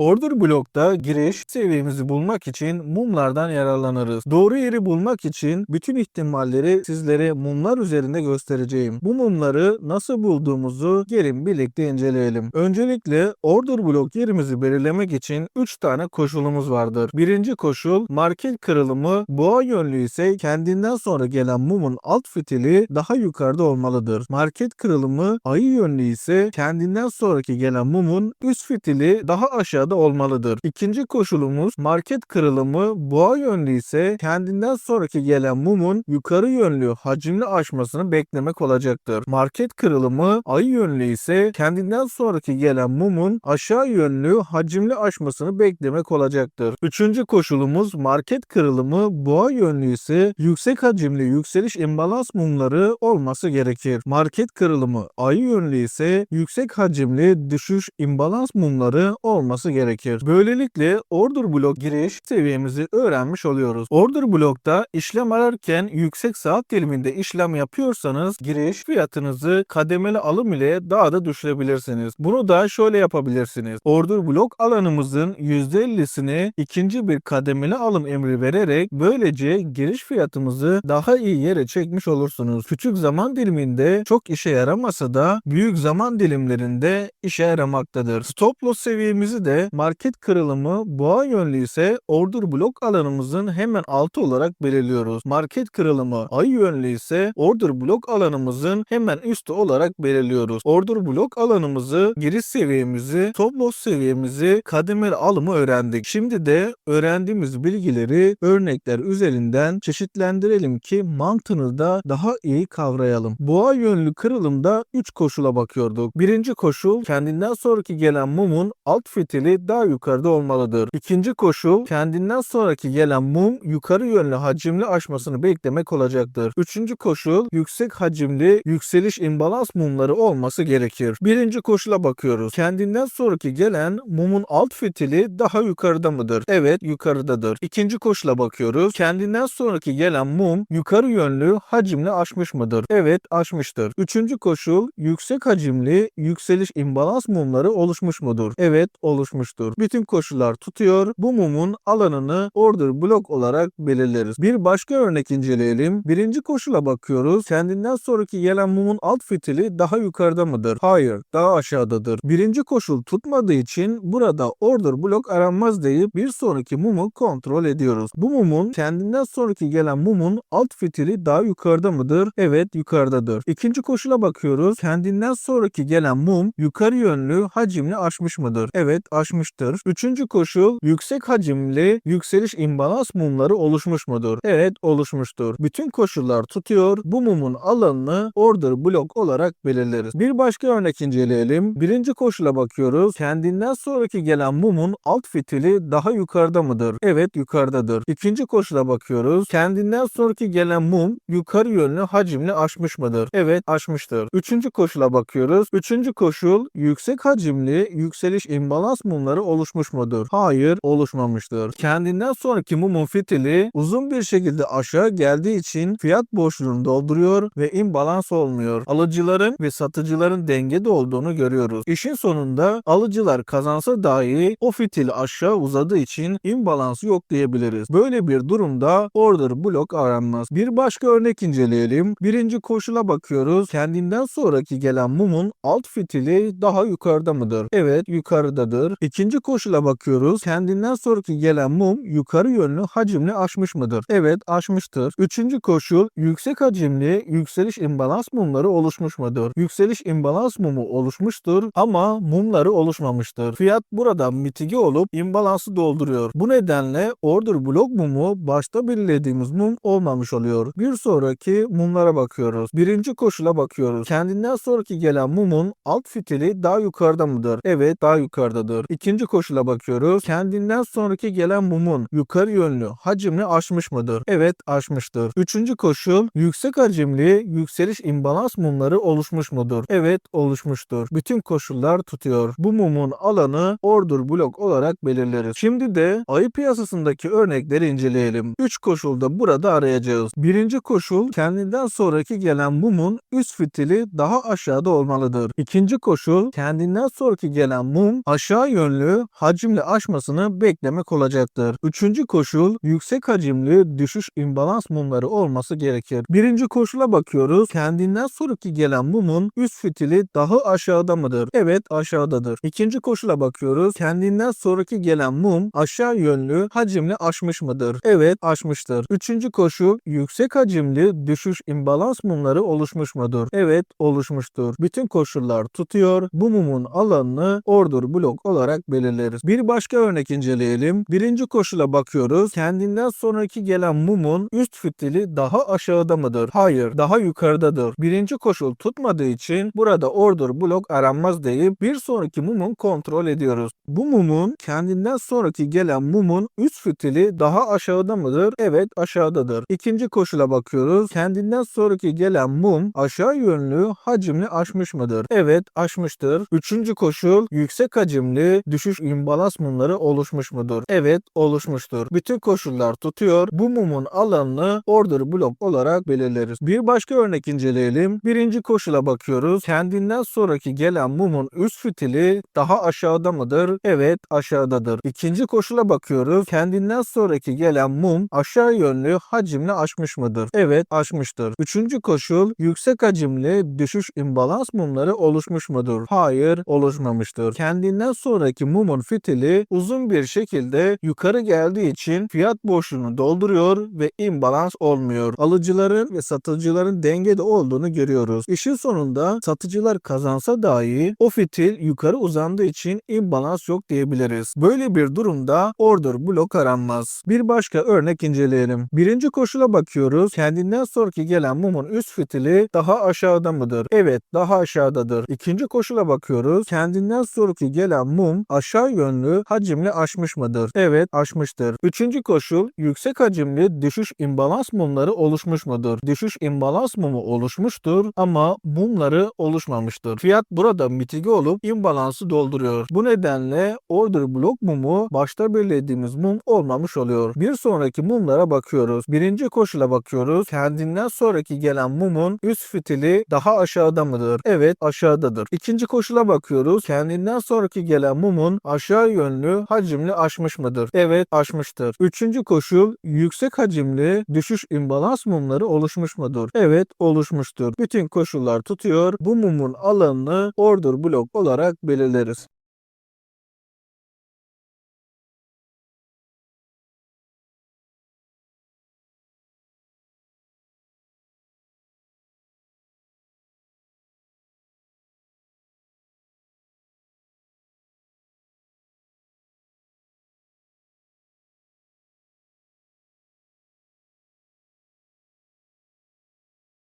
Order blokta giriş seviyemizi bulmak için mumlardan yararlanırız. Doğru yeri bulmak için bütün ihtimalleri sizlere mumlar üzerinde göstereceğim. Bu mumları nasıl bulduğumuzu gelin birlikte inceleyelim. Öncelikle order blok yerimizi belirlemek için 3 tane koşulumuz vardır. Birinci koşul market kırılımı boğa yönlü ise kendinden sonra gelen mumun alt fitili daha yukarıda olmalıdır. Market kırılımı ayı yönlü ise kendinden sonraki gelen mumun üst fitili daha aşağıda olmalıdır. İkinci koşulumuz market kırılımı boğa yönlü ise kendinden sonraki gelen mumun yukarı yönlü hacimli aşmasını beklemek olacaktır. Market kırılımı ayı yönlü ise kendinden sonraki gelen mumun aşağı yönlü hacimli aşmasını beklemek olacaktır. Üçüncü koşulumuz market kırılımı boğa yönlü ise yüksek hacimli yükseliş imbalans mumları olması gerekir. Market kırılımı ayı yönlü ise yüksek hacimli düşüş imbalans mumları olması gerekir. Böylelikle order blok giriş seviyemizi öğrenmiş oluyoruz. Order blokta işlem ararken yüksek saat diliminde işlem yapıyorsanız giriş fiyatınızı kademeli alım ile daha da düşürebilirsiniz. Bunu da şöyle yapabilirsiniz. Order blok alanımızın %50'sini ikinci bir kademeli alım emri vererek böylece giriş fiyatımızı daha iyi yere çekmiş olursunuz. Küçük zaman diliminde çok işe yaramasa da büyük zaman dilimlerinde işe yaramaktadır. Stop loss seviyemizi de market kırılımı boğa yönlü ise order blok alanımızın hemen altı olarak belirliyoruz. Market kırılımı ay yönlü ise order blok alanımızın hemen üstü olarak belirliyoruz. Order blok alanımızı, giriş seviyemizi, stop loss seviyemizi, kademeli alımı öğrendik. Şimdi de öğrendiğimiz bilgileri örnekler üzerinden çeşitlendirelim ki mantığını da daha iyi kavrayalım. Boğa yönlü kırılımda 3 koşula bakıyorduk. Birinci koşul kendinden sonraki gelen mumun alt fitili daha yukarıda olmalıdır. İkinci koşul kendinden sonraki gelen mum yukarı yönlü hacimli aşmasını beklemek olacaktır. Üçüncü koşul yüksek hacimli yükseliş imbalans mumları olması gerekir. Birinci koşula bakıyoruz. Kendinden sonraki gelen mumun alt fitili daha yukarıda mıdır? Evet yukarıdadır. İkinci koşula bakıyoruz. Kendinden sonraki gelen mum yukarı yönlü hacimli aşmış mıdır? Evet aşmıştır. Üçüncü koşul yüksek hacimli yükseliş imbalans mumları oluşmuş mudur? Evet oluşmuştur. Bütün koşullar tutuyor. Bu mumun alanını order blok olarak belirleriz. Bir başka örnek inceleyelim. Birinci koşula bakıyoruz. Kendinden sonraki gelen mumun alt fitili daha yukarıda mıdır? Hayır, daha aşağıdadır. Birinci koşul tutmadığı için burada order blok aranmaz deyip bir sonraki mumu kontrol ediyoruz. Bu mumun kendinden sonraki gelen mumun alt fitili daha yukarıda mıdır? Evet, yukarıdadır. İkinci koşula bakıyoruz. Kendinden sonraki gelen mum yukarı yönlü hacimli aşmış mıdır? Evet, aşmıştır. Üçüncü koşul yüksek hacimli yükseliş imbalans mumları oluşmuş mudur? Evet, oluşmuştur. Bütün koşullar tutuyor. Bu mumun alanını order blok olarak belirleriz. Bir başka örnek inceleyelim. Birinci koşula bakıyoruz. Kendinden sonraki gelen mumun alt fitili daha yukarıda mıdır? Evet, yukarıdadır. İkinci koşula bakıyoruz. Kendinden sonraki gelen mum yukarı yönlü hacimli aşmış mıdır? Evet, aşmıştır. Üçüncü koşula bakıyoruz. Üçüncü koşul yüksek hacimli yükseliş imbalans mumları oluşmuş mudur? Hayır, oluşmamıştır. Kendinden sonraki mumun fitili uzun bir şekilde aşağı geldiği için fiyat boşluğunu dolduruyor ve imbalans olmuyor. Alıcıların ve satıcıların dengede olduğunu görüyoruz. İşin sonunda alıcılar kazansa dahi o fitil aşağı uzadığı için imbalans yok diyebiliriz. Böyle bir durumda order blok aranmaz. Bir başka örnek inceleyelim. Birinci koşula bakıyoruz. Kendinden sonraki gelen mumun alt fitili daha yukarıda mıdır? Evet yukarıdadır. İkinci koşula bakıyoruz. Kendinden sonraki gelen mum yukarı yönlü hacimli aşmış mıdır? Evet aşmıştır. Üçüncü koşul yüksek hacimli yükseliş imbalans mumları oluşmuş mudur? Yükseliş imbalans mumu oluşmuştur ama mumları oluşmamıştır. Fiyat burada mitige olup imbalansı dolduruyor. Bu nedenle order blok mumu başta belirlediğimiz mum olmamış oluyor. Bir sonraki mumlara bakıyoruz. Birinci koşula bakıyoruz. Kendinden sonraki gelen mumun alt fitili daha yukarıda mıdır? Evet daha yukarıdadır. İkinci koşula bakıyoruz. Kendinden sonraki gelen mumun yukarı yönlü hacimli aşmış mıdır? Evet aşmıştır. Üçüncü koşul yüksek hacimli yükseliş imbalans mumları oluşmuş mudur? Evet oluşmuştur. Bütün koşullar tutuyor. Bu mumun alanı order blok olarak belirleriz. Şimdi de ayı piyasasındaki örnekleri inceleyelim. 3 koşulda burada arayacağız. Birinci koşul kendinden sonraki gelen mumun üst fitili daha aşağıda olmalıdır. İkinci koşul kendinden sonraki gelen mum aşağı yönlü yönlü hacimli aşmasını beklemek olacaktır. Üçüncü koşul yüksek hacimli düşüş imbalans mumları olması gerekir. Birinci koşula bakıyoruz. Kendinden sonraki gelen mumun üst fitili daha aşağıda mıdır? Evet aşağıdadır. İkinci koşula bakıyoruz. Kendinden sonraki gelen mum aşağı yönlü hacimli aşmış mıdır? Evet aşmıştır. Üçüncü koşul yüksek hacimli düşüş imbalans mumları oluşmuş mudur? Evet oluşmuştur. Bütün koşullar tutuyor. Bu mumun alanını order blok olarak belirleriz. Bir başka örnek inceleyelim. Birinci koşula bakıyoruz. Kendinden sonraki gelen mumun üst fitili daha aşağıda mıdır? Hayır, daha yukarıdadır. Birinci koşul tutmadığı için burada order blok aranmaz deyip bir sonraki mumun kontrol ediyoruz. Bu mumun kendinden sonraki gelen mumun üst fitili daha aşağıda mıdır? Evet aşağıdadır. İkinci koşula bakıyoruz. Kendinden sonraki gelen mum aşağı yönlü hacimli aşmış mıdır? Evet aşmıştır. Üçüncü koşul yüksek hacimli düşüş imbalans mumları oluşmuş mudur? Evet oluşmuştur. Bütün koşullar tutuyor. Bu mumun alanını order blok olarak belirleriz. Bir başka örnek inceleyelim. Birinci koşula bakıyoruz. Kendinden sonraki gelen mumun üst fitili daha aşağıda mıdır? Evet aşağıdadır. İkinci koşula bakıyoruz. Kendinden sonraki gelen mum aşağı yönlü hacimli aşmış mıdır? Evet aşmıştır. Üçüncü koşul yüksek hacimli düşüş imbalans mumları oluşmuş mudur? Hayır oluşmamıştır. Kendinden sonraki mumun fitili uzun bir şekilde yukarı geldiği için fiyat boşluğunu dolduruyor ve imbalans olmuyor. Alıcıların ve satıcıların dengede olduğunu görüyoruz. İşin sonunda satıcılar kazansa dahi o fitil yukarı uzandığı için imbalans yok diyebiliriz. Böyle bir durumda order blok aranmaz. Bir başka örnek inceleyelim. Birinci koşula bakıyoruz. Kendinden sonraki gelen mumun üst fitili daha aşağıda mıdır? Evet daha aşağıdadır. İkinci koşula bakıyoruz. Kendinden sonraki gelen mum aşağı yönlü hacimli aşmış mıdır? Evet aşmıştır. Üçüncü koşul yüksek hacimli düşüş imbalans mumları oluşmuş mudur? Düşüş imbalans mumu oluşmuştur ama mumları oluşmamıştır. Fiyat burada mitige olup imbalansı dolduruyor. Bu nedenle order blok mumu başta belirlediğimiz mum olmamış oluyor. Bir sonraki mumlara bakıyoruz. Birinci koşula bakıyoruz. Kendinden sonraki gelen mumun üst fitili daha aşağıda mıdır? Evet aşağıdadır. İkinci koşula bakıyoruz. Kendinden sonraki gelen mumun aşağı yönlü hacimli aşmış mıdır? Evet aşmıştır. Üçüncü koşul yüksek hacimli düşüş imbalans mumları oluşmuş mudur? Evet oluşmuştur. Bütün koşullar tutuyor. Bu mumun alanını order blok olarak belirleriz.